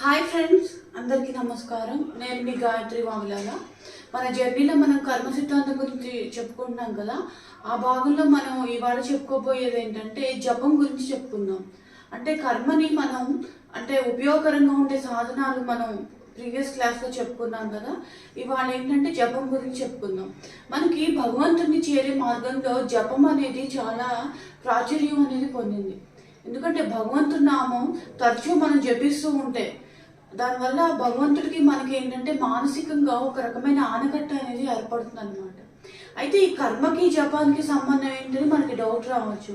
Hi friends అందరికీ నమస్కారం. నేను మీ గాయత్రి వాములాల మన జర్నీలో మనం కర్మ సిద్ధాంతం గురించి చెప్పుకుంటున్నాం కదా ఆ భాగంలో మనం ఇవాళ చెప్పుకోబోయేది ఏంటంటే జపం గురించి చెప్పుకుందాం. అంటే కర్మని మనం అంటే ఉపయోగకరంగా ఉండే సాధనాలు మనం ప్రీవియస్ క్లాస్లో చెప్పుకున్నాం కదా ఇవాళ ఏంటంటే జపం గురించి చెప్పుకుందాం. మనకి భగవంతుని చేరే మార్గంలో జపం అనేది చాలా ప్రాచుర్యం అనేది పొందింది. ఎందుకంటే భగవంతుడి నామం తరచూ మనం జపిస్తూ ఉంటే దానివల్ల భగవంతుడికి మనకి ఏంటంటే మానసికంగా ఒక రకమైన ఆనకట్ట అనేది ఏర్పడుతుంది అనమాట అయితే ఈ కర్మకి జపానికి సంబంధం ఏంటని మనకి డౌట్ రావచ్చు.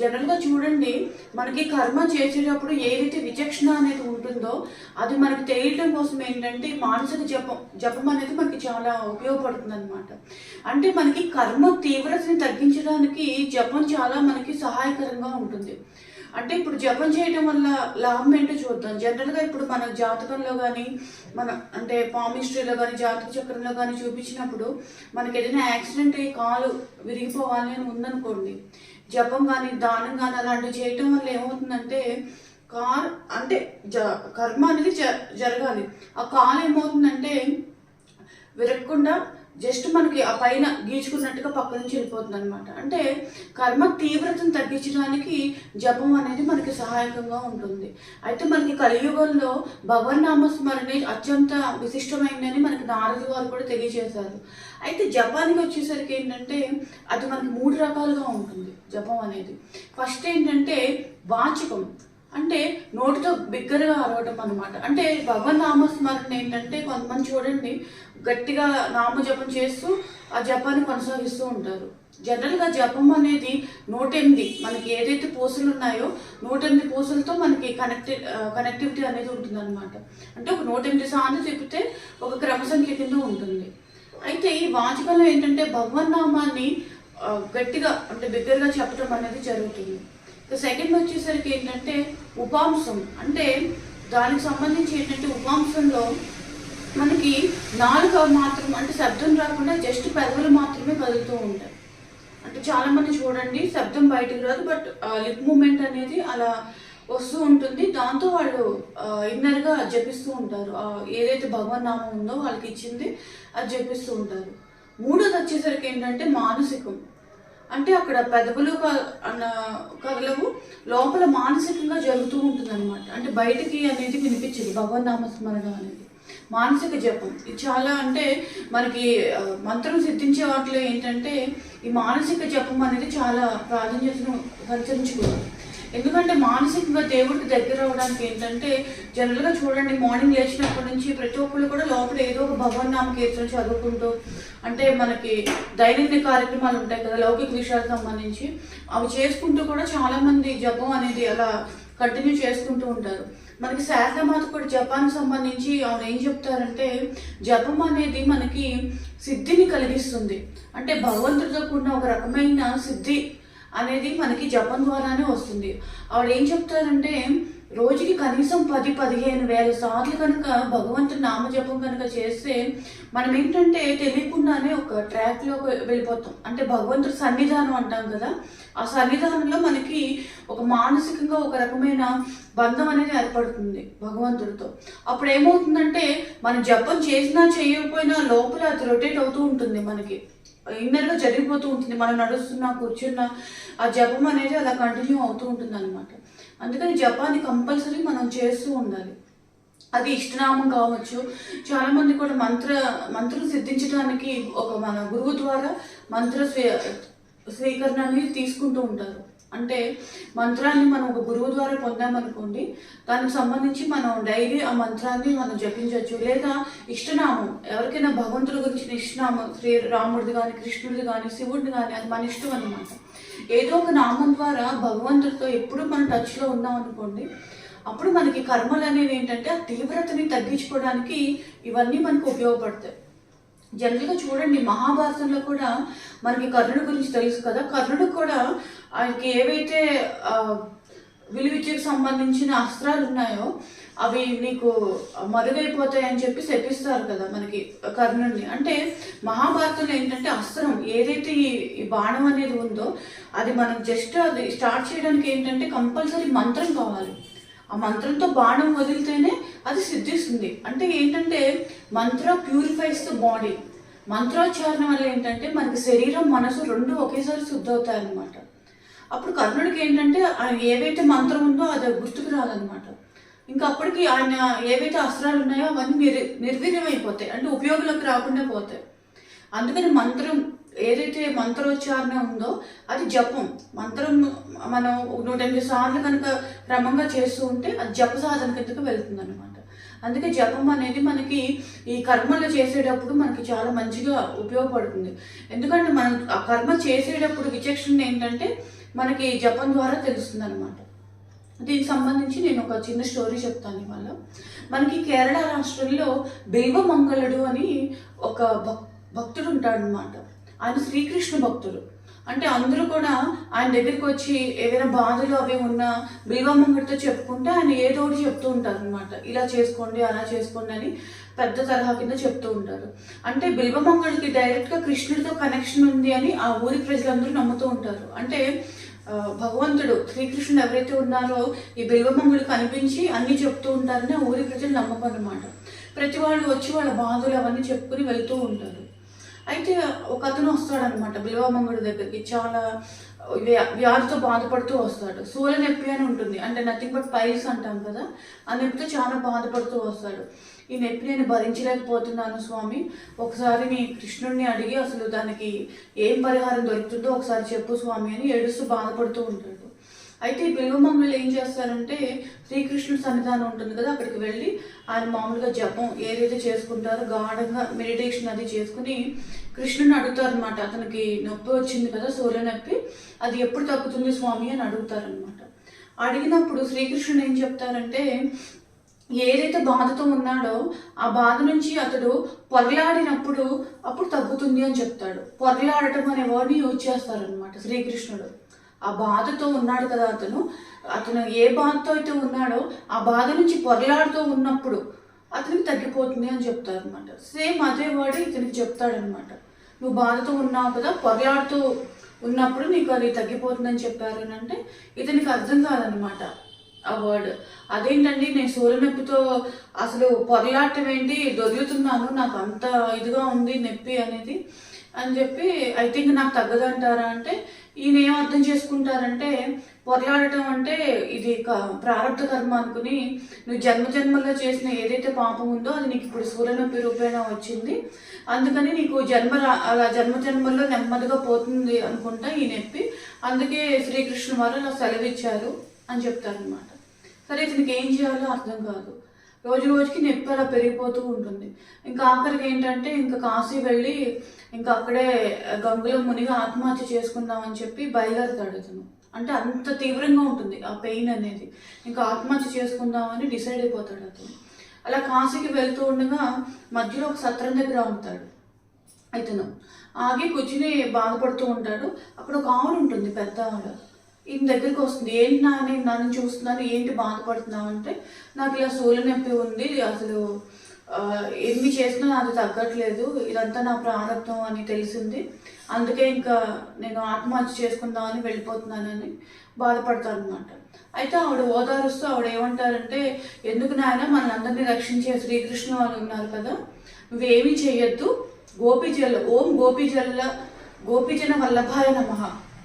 జనరల్గా చూడండి మనకి కర్మ చేసేటప్పుడు ఏదైతే విచక్షణ అనేది ఉంటుందో అది మనకి తెలియటం కోసం ఏంటంటే మానసిక జపం జపం అనేది మనకి చాలా ఉపయోగపడుతుంది అనమాట అంటే మనకి కర్మ తీవ్రతని తగ్గించడానికి జపం చాలా మనకి సహాయకరంగా ఉంటుంది. అంటే ఇప్పుడు జపం చేయడం వల్ల లాభం ఏంటో చూద్దాం. జనరల్గా ఇప్పుడు మన జాతకంలో కానీ మన అంటే పామిస్ట్రీలో కానీ జాతక చక్రంలో కానీ చూపించినప్పుడు మనకి ఏదైనా యాక్సిడెంట్ అయ్యి కాలు విరిగిపోవాలి అని ఉందనుకోండి జపం కానీ దానం కానీ అలాంటివి చేయటం వల్ల ఏమవుతుందంటే కార్ అంటే జ కర్మ అనేది జ జరగాలి. ఆ కాలు ఏమవుతుందంటే విరగకుండా జస్ట్ మనకి ఆ పైన గీచుకున్నట్టుగా పక్క నుంచి వెళ్ళిపోతుంది అనమాట అంటే కర్మ తీవ్రతను తగ్గించడానికి జపం అనేది మనకి సహాయకంగా ఉంటుంది. అయితే మనకి కలియుగంలో భగవన్నామ స్మరణ అత్యంత విశిష్టమైందని మనకి నారదు వారు కూడా తెలియజేశారు. అయితే జపానికి వచ్చేసరికి ఏంటంటే అది మనకి మూడు రకాలుగా ఉంటుంది జపం అనేది. ఫస్ట్ ఏంటంటే వాచకం. అంటే నోటితో బిగ్గరగా అరవటం అనమాట అంటే భగవన్ నామస్మరణ ఏంటంటే కొంతమంది చూడండి గట్టిగా నామజపం చేస్తూ ఆ జపాన్ని కొనసాగిస్తూ ఉంటారు. జనరల్గా జపం అనేది నూటెనిమిది మనకి ఏదైతే పూసలు ఉన్నాయో నూటెనిమిది పూసలతో మనకి కనెక్టి కనెక్టివిటీ అనేది ఉంటుంది అనమాట అంటే ఒక నూటెనిమిది సార్లు చెప్తే ఒక క్రమ సంఖ్య కింద ఉంటుంది. అయితే ఈ వాచకంలో ఏంటంటే భగవన్ నామాన్ని గట్టిగా అంటే బిగ్గరగా చెప్పడం అనేది జరుగుతుంది. సెకండ్ వచ్చేసరికి ఏంటంటే ఉపాంశం. అంటే దానికి సంబంధించి ఏంటంటే ఉపాంశంలో మనకి నాలుక మాత్రం అంటే శబ్దం రాకుండా జస్ట్ పెదవులు మాత్రమే కదులుతూ ఉంటాయి. అంటే చాలామంది చూడండి శబ్దం బయటకు రాదు బట్ లిప్ మూమెంట్ అనేది అలా వస్తూ ఉంటుంది. దాంతో వాళ్ళు ఇన్నర్గా జపిస్తూ ఉంటారు. ఏదైతే భగవన్ నామం ఉందో వాళ్ళకి ఇచ్చింది అది జపిస్తూ ఉంటారు. మూడోది వచ్చేసరికి ఏంటంటే మానసికం. అంటే అక్కడ పెదవులు క- అన్న కదలవు లోపల మానసికంగా జరుగుతూ ఉంటుంది అనమాట అంటే బయటికి అనేది వినిపించదు. భగవన్ నామస్మరణ అనేది. మానసిక జపం ఇది చాలా అంటే మనకి మంత్రం సిద్ధించే వాటిలో ఏంటంటే ఈ మానసిక జపం అనేది చాలా ప్రాధాన్యతను సంచరించుకుంది ఎందుకంటే మానసికంగా దేవుడికి దగ్గర అవడానికి ఏంటంటే జనరల్గా చూడండి మార్నింగ్ లేచినప్పటి నుంచి ప్రతి ఒక్కళ్ళు కూడా లోపల ఏదో ఒక భగవన్ నామ కీర్తన చదువుకుంటూ అంటే మనకి దైనందిన కార్యక్రమాలు ఉంటాయి కదా లౌకిక విషయాలకు సంబంధించి అవి చేసుకుంటూ కూడా చాలామంది జపం అనేది అలా కంటిన్యూ చేసుకుంటూ ఉంటారు. మనకి శారదామాత కూడా జపాన్ సంబంధించి ఆవిడ ఏం చెప్తారంటే జపం అనేది మనకి సిద్ధిని కలిగిస్తుంది. అంటే భగవంతుడితో కూడిన ఒక రకమైన సిద్ధి అనేది మనకి జపం ద్వారానే వస్తుంది. ఆవిడ ఏం చెప్తారంటే రోజుకి కనీసం పది పదిహేను వేల. సార్లు కనుక భగవంతుని నామజపం కనుక చేస్తే మనం ఏంటంటే తెలియకుండానే ఒక ట్రాక్లో వెళ్ళిపోతాం. అంటే భగవంతుడు సన్నిధానం అంటాం కదా ఆ సన్నిధానంలో మనకి ఒక మానసికంగా ఒక రకమైన బంధం అనేది ఏర్పడుతుంది భగవంతుడితో. అప్పుడు ఏమవుతుందంటే మనం జపం చేసినా చేయకపోయినా లోపల అది రొటేట్ అవుతూ ఉంటుంది మనకి. ఇన్నర్లో జరిగిపోతూ ఉంటుంది. మనం నడుస్తున్నా కూర్చున్నా ఆ జపం అనేది అలా కంటిన్యూ అవుతూ ఉంటుంది అనమాట అందుకని జపాన్ని కంపల్సరీ మనం చేస్తూ ఉండాలి. అది ఇష్టనామం కావచ్చు. చాలామంది కూడా మంత్ర మంత్రం సిద్ధించడానికి ఒక మన గురువు ద్వారా మంత్ర స్వీ స్వీకరణ అనేది తీసుకుంటూ ఉంటారు. అంటే మంత్రాన్ని మనం ఒక గురువు ద్వారా పొందామనుకోండి దానికి సంబంధించి మనం డైలీ ఆ మంత్రాన్ని మనం జపించవచ్చు. లేదా ఇష్టనామం ఎవరికైనా భగవంతుడి గురించిన ఇష్టనామం శ్రీ రాముడిది కానీ కృష్ణుడిది కానీ శివుడిది కానీ అది మన ఇష్టం అనమాట ఏదో ఒక నామం ద్వారా భగవంతుడితో ఎప్పుడు మనం టచ్లో ఉన్నాం అనుకోండి అప్పుడు మనకి కర్మలు అనేవి ఏంటంటే ఆ తీవ్రతని తగ్గించుకోవడానికి ఇవన్నీ మనకు ఉపయోగపడతాయి. జనరల్గా చూడండి మహాభారతంలో కూడా మనకి కర్ణుడి గురించి తెలుసు కదా. కర్ణుడు కూడా ఆయనకి ఏవైతే విలువిద్యకు సంబంధించిన అస్త్రాలు ఉన్నాయో అవి నీకు మరుగైపోతాయి అని చెప్పి శపిస్తారు కదా మనకి కర్ణుడిని. అంటే మహాభారతంలో ఏంటంటే అస్త్రం ఏదైతే ఈ ఈ బాణం అనేది ఉందో అది మనం జస్ట్ అది స్టార్ట్ చేయడానికి ఏంటంటే కంపల్సరీ మంత్రం కావాలి. ఆ మంత్రంతో బాణం వదిలితేనే అది సిద్ధిస్తుంది. అంటే ఏంటంటే మంత్ర ప్యూరిఫైస్ ద బాడీ మంత్రోచ్చారణ వల్ల ఏంటంటే మనకి శరీరం మనసు రెండు ఒకేసారి శుద్ధి అవుతాయి అప్పుడు కర్ణుడికి ఏంటంటే ఏవైతే మంత్రం ఉందో అది గుర్తుకు రాదనమాట ఇంకా అప్పటికి ఆయన ఏవైతే అస్త్రాలు ఉన్నాయో అవన్నీ నిర్ నిర్వీర్యమైపోతాయి. అంటే ఉపయోగంలోకి రాకుండా పోతాయి. అందుకని మంత్రం ఏదైతే మంత్రోచ్చారణ ఉందో అది జపం. మంత్రం మనం నూట ఎనిమిది సార్లు కనుక క్రమంగా చేస్తూ ఉంటే అది జప సాధన కిందకు వెళ్తుంది అనమాట అందుకే జపం అనేది మనకి ఈ కర్మలు చేసేటప్పుడు మనకి చాలా మంచిగా ఉపయోగపడుతుంది. ఎందుకంటే మనం ఆ కర్మ చేసేటప్పుడు విచక్షణ ఏంటంటే మనకి జపం ద్వారా తెలుస్తుంది అనమాట దీనికి సంబంధించి నేను ఒక చిన్న స్టోరీ చెప్తాను ఇవాళ. మనకి కేరళ రాష్ట్రంలో బిల్వమంగళుడు అని ఒక భక్ భక్తుడు ఉంటాడనమాట ఆయన శ్రీకృష్ణ భక్తుడు. అంటే అందరూ కూడా ఆయన దగ్గరికి వచ్చి ఏదైనా బాధలు అవి ఉన్నా బిల్వమంగడితో చెప్పుకుంటే ఆయన ఏదో ఒకటి చెప్తూ ఉంటారు అనమాట ఇలా చేసుకోండి అలా చేసుకోండి అని పెద్ద తరహా కింద చెప్తూ ఉంటారు. అంటే బిల్వమంగడికి డైరెక్ట్గా కృష్ణుడితో కనెక్షన్ ఉంది అని ఆ ఊరి ప్రజలందరూ నమ్ముతూ ఉంటారు. అంటే భగవంతుడు శ్రీకృష్ణుడు ఎవరైతే ఉన్నారో ఈ బిల్వమంగుడు కనిపించి అన్ని చెప్తూ ఉంటారని ఊరి ప్రజలు నమ్మకం అనమాట ప్రతి వాళ్ళు వచ్చి వాళ్ళ బాధలు అవన్నీ చెప్పుకుని వెళ్తూ ఉంటారు. అయితే ఒక అతను వస్తాడనమాట బిల్వమంగుడి దగ్గరికి. చాలా వ్యాధితో బాధపడుతూ వస్తాడు. సూల నొప్పి అని ఉంటుంది. అంటే నథింగ్ బట్ పైల్స్ అంటాం కదా. ఆ నొప్పితో చాలా బాధపడుతూ వస్తాడు. ఈ నొప్పి నేను భరించలేకపోతున్నాను స్వామి. ఒకసారి నీ కృష్ణుడిని అడిగి అసలు దానికి ఏం పరిహారం దొరుకుతుందో ఒకసారి చెప్పు స్వామి అని ఏడుస్తూ బాధపడుతూ ఉంటాడు. అయితే ఈ మమ్మల్ని ఏం చేస్తారంటే శ్రీకృష్ణుడి సన్నిధానం ఉంటుంది కదా అక్కడికి వెళ్ళి ఆయన మామూలుగా జపం ఏదైతే చేసుకుంటారో గాఢంగా మెడిటేషన్ అది చేసుకుని కృష్ణుని అడుగుతారు అనమాట అతనికి నొప్పి వచ్చింది కదా సూర్య నొప్పి అది ఎప్పుడు తగ్గుతుంది స్వామి అని అడుగుతారనమాట అడిగినప్పుడు శ్రీకృష్ణుడు ఏం చెప్తారంటే ఏదైతే బాధతో ఉన్నాడో ఆ బాధ నుంచి అతడు పొరలాడినప్పుడు అప్పుడు తగ్గుతుంది అని చెప్తాడు. పొరలాడటం అనే వర్డ్ని యూజ్ చేస్తారనమాట శ్రీకృష్ణుడు. ఆ బాధతో ఉన్నాడు కదా అతను. అతను ఏ బాధతో అయితే ఉన్నాడో ఆ బాధ నుంచి పొరలాడుతూ ఉన్నప్పుడు అతనికి తగ్గిపోతుంది అని చెప్తారు అనమాట సేమ్ అదే వర్డ్ ఇతనికి చెప్తాడనమాట నువ్వు బాధతో ఉన్నావు కదా పొరలాడుతూ ఉన్నప్పుడు నీకు అది తగ్గిపోతుందని చెప్పారు అని అంటే ఇతనికి అర్థం కాదనమాట ఆ వర్డ్ అదేంటండి నేను సూర్య నొప్పితో అసలు పొరలాటం ఏంటి? దొరుకుతున్నాను నాకు అంత ఇదిగా ఉంది నొప్పి అనేది అని చెప్పి ఐ థింక్ నాకు తగ్గదంటారా? అంటే ఈయన ఏం అర్థం చేసుకుంటారంటే పొరలాడటం అంటే ఇది క- ప్రారంభ కర్మ అనుకుని నువ్వు జన్మజన్మల్లో చేసిన ఏదైతే పాపం ఉందో అది నీకు ఇప్పుడు సూర్య నొప్పి రూపేణ వచ్చింది. అందుకని నీకు జన్మ అలా జన్మ జన్మల్లో నెమ్మదిగా పోతుంది అనుకుంటా ఈ నొప్పి. అందుకే శ్రీకృష్ణ వారు నాకు సెలవిచ్చారు అని చెప్తారనమాట సరే ఇతనికి ఏం చేయాలో అర్థం కాదు. రోజు రోజుకి నొప్పి అలా పెరిగిపోతూ ఉంటుంది. ఇంకా ఆఖరికి ఏంటంటే ఇంకా కాశీ వెళ్ళి ఇంకా అక్కడే గంగులో మునిగి ఆత్మహత్య చేసుకుందామని చెప్పి బయలుదేరుతాడు అతను. అంటే అంత తీవ్రంగా ఉంటుంది ఆ పెయిన్ అనేది. ఇంకా ఆత్మహత్య చేసుకుందామని డిసైడ్ అయిపోతాడు అతను. అలా కాశీకి వెళ్తూ ఉండగా మధ్యలో ఒక సత్రం దగ్గర ఉంటాడు ఇతను. ఆగి కూర్చుని బాధపడుతూ ఉంటాడు. అక్కడ ఒక ఆవిడ ఉంటుంది పెద్ద ఆవిడ ఈయన దగ్గరికి వస్తుంది. ఏంటి నా నేను నన్ను చూస్తున్నాను ఏంటి బాధపడుతున్నావు? అంటే నాకు ఇలా సూర్య నొప్పి ఉంది. అసలు ఎన్ని చేసినా అది తగ్గట్లేదు. ఇదంతా నా ప్రారంభం అని తెలిసింది. అందుకే ఇంకా నేను ఆత్మహత్య చేసుకుందామని వెళ్ళిపోతున్నానని బాధపడతాను అనమాట అయితే ఆవిడ ఓదారుస్తూ ఆవిడ ఏమంటారంటే ఎందుకు నాయన మనందరినీ రక్షించే శ్రీకృష్ణ వాళ్ళు ఉన్నారు కదా. నువ్వేమీ చేయొద్దు గోపీజల ఓం గోపీజల గోపీజన వల్లభాయ నమ.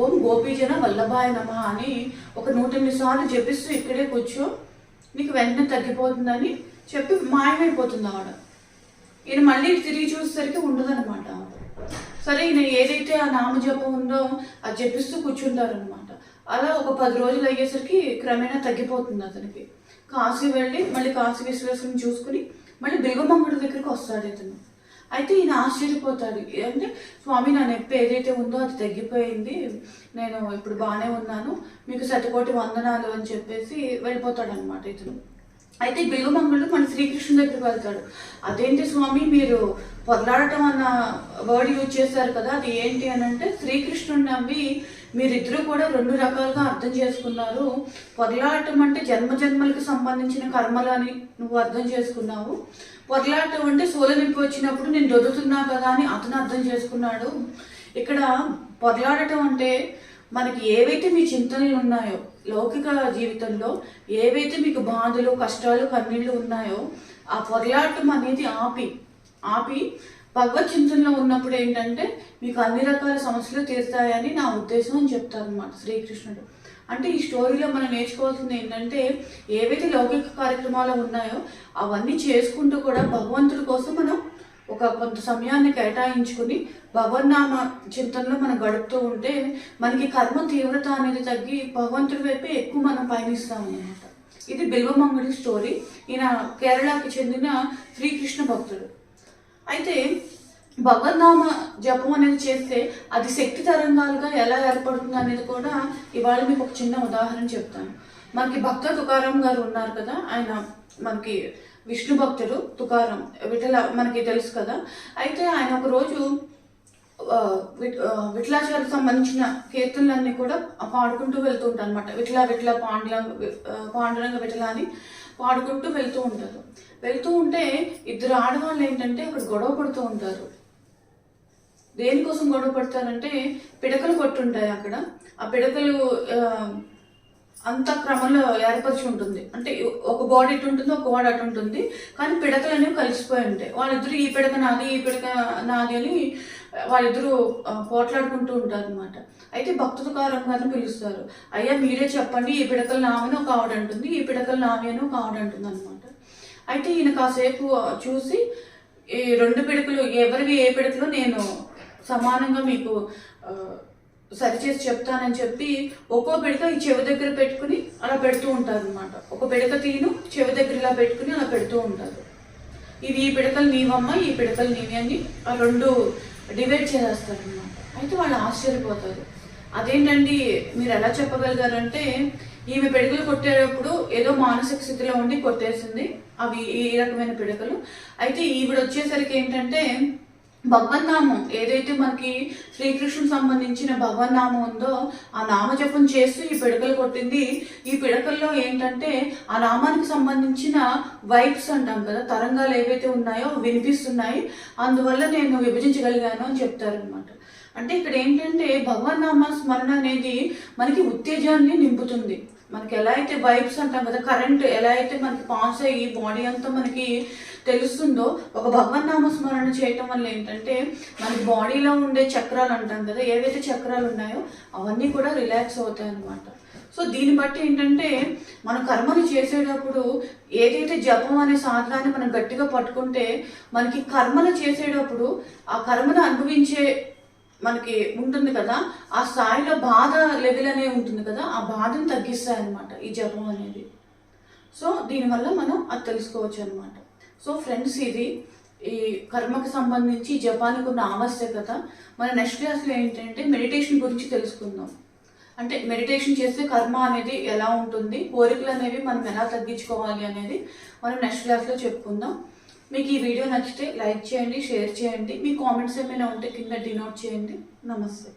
ఓం గోపీజన వల్లభాయ నమ అని ఒక నూట ఎనిమిది సార్లు జపిస్తూ ఇక్కడే కూర్చో. నీకు వెంటనే తగ్గిపోతుందని చెప్పి మాయమైపోతుంది ఆవిడ. ఈయన మళ్ళీ తిరిగి చూసేసరికి ఉండదనమాట సరే ఈయన ఏదైతే ఆ నామజపం ఉందో అది జపిస్తూ కూర్చుంటారనమాట అలా ఒక పది రోజులు అయ్యేసరికి క్రమేణా తగ్గిపోతుంది అతనికి. కాశీ వెళ్ళి మళ్ళీ కాశీ విశ్వేశ్వరుని చూసుకుని మళ్ళీ బిల్వమంగుడి దగ్గరికి వస్తాడు ఇతను. అయితే ఈయన ఆశ్చర్యపోతాడు. అంటే స్వామి నా నొప్పి ఏదైతే ఉందో అది తగ్గిపోయింది. నేను ఇప్పుడు బాగానే ఉన్నాను. మీకు శతకోటి వందనాలు అని చెప్పేసి వెళ్ళిపోతాడు అనమాట ఇతను. అయితే బిల్వమంగుడు మన శ్రీకృష్ణుని దగ్గరికి వెళ్తాడు. అదేంటి స్వామి మీరు పొదలాడటం అన్న వర్డ్ యూజ్ చేశారు కదా అది ఏంటి అని అంటే శ్రీకృష్ణుని నవ్వి మీరిద్దరూ కూడా రెండు రకాలుగా అర్థం చేసుకున్నారు. పొదలాడటం అంటే జన్మ జన్మలకు సంబంధించిన కర్మలని నువ్వు అర్థం చేసుకున్నావు. పొదలాడటం అంటే సూర్యనింపి వచ్చినప్పుడు నేను దొదుతున్నా కదా అని అతను అర్థం చేసుకున్నాడు. ఇక్కడ పొరలాడటం అంటే మనకి ఏవైతే మీ చింతనలు ఉన్నాయో లౌకిక జీవితంలో ఏవైతే మీకు బాధలు కష్టాలు కన్నీళ్ళు ఉన్నాయో ఆ పొరలాటం అనేది ఆపి ఆపి భగవత్ చింతనలో ఉన్నప్పుడు ఏంటంటే మీకు అన్ని రకాల సమస్యలు తీరుతాయని నా ఉద్దేశం అని చెప్తారు అనమాట శ్రీకృష్ణుడు. అంటే ఈ స్టోరీలో మనం నేర్చుకోవాల్సింది ఏంటంటే ఏవైతే లౌకిక కార్యక్రమాలు ఉన్నాయో అవన్నీ చేసుకుంటూ కూడా భగవంతుడి కోసం మనం ఒక కొంత సమయాన్ని కేటాయించుకుని భగవన్నామ చింతనలో మనం గడుపుతూ ఉంటే మనకి కర్మ తీవ్రత అనేది తగ్గి భగవంతుడి వైపే ఎక్కువ మనం పయనిస్తాం అనమాట ఇది బిల్వమంగళి స్టోరీ. ఈయన కేరళకి చెందిన శ్రీకృష్ణ భక్తుడు. అయితే భగవన్నామ జపం అనేది చేస్తే అది శక్తి తరంగాలుగా ఎలా ఏర్పడుతుంది అనేది కూడా ఇవాళ మీకు ఒక చిన్న ఉదాహరణ చెప్తాను. మనకి భక్త తుకారాం గారు ఉన్నారు కదా ఆయన మనకి విష్ణు భక్తుడు తుకారం విఠల మనకి తెలుసు కదా. అయితే ఆయన ఒక రోజు ఆ, సంబంధించిన కీర్తనలన్నీ కూడా పాడుకుంటూ వెళ్తూ ఉంటారు అనమాట విఠల విఠల పాండురంగ పాండురంగ విఠల అని పాడుకుంటూ వెళ్తూ ఉంటారు. వెళ్తూ ఉంటే ఇద్దరు ఆడవాళ్ళు ఏంటంటే అక్కడ గొడవ పడుతూ ఉంటారు. దేనికోసం గొడవ పడతారంటే పిడకలు కొట్టుంటాయి అక్కడ. ఆ పిడకలు అంత క్రమంలో ఏర్పరిచి ఉంటుంది. అంటే ఒక బాడీ ఇటు ఉంటుంది ఒక బాడీ అటు ఉంటుంది. కానీ పిడకలు అనేవి కలిసిపోయి ఉంటాయి. వాళ్ళిద్దరు ఈ పిడక నాది ఈ పిడక నాది అని వాళ్ళిద్దరూ పోట్లాడుకుంటూ ఉంటారు అనమాట అయితే భక్తుకారం గారిని పిలుస్తారు. అయ్యా మీరే చెప్పండి ఈ పిడకలు నామని ఒక ఆవిడ అంటుంది ఈ పిడకలు నావి అని ఒక ఆవిడ అంటుంది అనమాట అయితే ఈయన కాసేపు చూసి ఈ రెండు పిడకలు ఎవరివి ఏ పిడకలు నేను సమానంగా మీకు సరిచేసి చెప్తానని చెప్పి ఒక్కో పిడక ఈ చెవి దగ్గర పెట్టుకుని అలా పెడుతూ ఉంటారు అనమాట ఒక పిడక తీను చెవి దగ్గర ఇలా పెట్టుకుని అలా పెడుతూ ఉంటారు. ఇవి ఈ పిడకలు నీవమ్మ ఈ పిడకలు నీవి అని ఆ రెండు డివైడ్ చేసేస్తారనమాట అయితే వాళ్ళు ఆశ్చర్యపోతారు. అదేంటండి మీరు ఎలా చెప్పగలిగారంటే ఈమె పిడకలు కొట్టేటప్పుడు ఏదో మానసిక స్థితిలో ఉండి కొట్టేసింది. అవి ఈ రకమైన పిడకలు. అయితే ఈవిడ వచ్చేసరికి ఏంటంటే భగవన్నామం ఏదైతే మనకి శ్రీకృష్ణుని సంబంధించిన భగవన్నామం ఉందో ఆ నామజపం చేస్తూ ఈ పిడకలు కొట్టింది. ఈ పిడకల్లో ఏంటంటే ఆ నామానికి సంబంధించిన వైబ్స్ అంటాం కదా తరంగాలు ఏవైతే ఉన్నాయో వినిపిస్తున్నాయి. అందువల్ల నేను విభజించగలిగాను అని చెప్తారనమాట అంటే ఇక్కడ ఏంటంటే భగవన్నామ స్మరణ అనేది మనకి ఉత్తేజాన్ని నింపుతుంది. మనకి ఎలా అయితే వైబ్స్ అంటాం కదా కరెంట్ ఎలా అయితే మనకి పాస్ అయ్యి బాడీ అంతా మనకి తెలుస్తుందో ఒక భగవన్నామ స్మరణ చేయటం వల్ల ఏంటంటే మనకి బాడీలో ఉండే చక్రాలు అంటాం కదా ఏవైతే చక్రాలు ఉన్నాయో అవన్నీ కూడా రిలాక్స్ అవుతాయి అన్నమాట. సో దీన్ని బట్టి ఏంటంటే మన కర్మలు చేసేటప్పుడు ఏదైతే జపం అనే సాధనాన్ని మనం గట్టిగా పట్టుకుంటే మనకి కర్మను చేసేటప్పుడు ఆ కర్మను అనుభవించే మనకి ఉంటుంది కదా ఆ స్థాయిలో బాధ లెవెల్ అనేది ఉంటుంది కదా ఆ బాధను తగ్గిస్తాయి అనమాట ఈ జపం అనేది. సో దీనివల్ల మనం అది తెలుసుకోవచ్చు అనమాట సో ఫ్రెండ్స్ ఇది ఈ కర్మకు సంబంధించి జపానికి ఉన్న ఆవశ్యకత. మన నెక్స్ట్ క్లాస్లో ఏంటంటే మెడిటేషన్ గురించి తెలుసుకుందాం. అంటే మెడిటేషన్ చేస్తే కర్మ అనేది ఎలా ఉంటుంది? కోరికలు అనేవి మనం ఎలా తగ్గించుకోవాలి అనేది మనం నెక్స్ట్ క్లాస్లో చెప్పుకుందాం. మీకు ఈ వీడియో నచ్చితే లైక్ చేయండి షేర్ చేయండి. మీ కామెంట్స్ ఏమైనా ఉంటే కింద డినోట్ చేయండి. నమస్తే.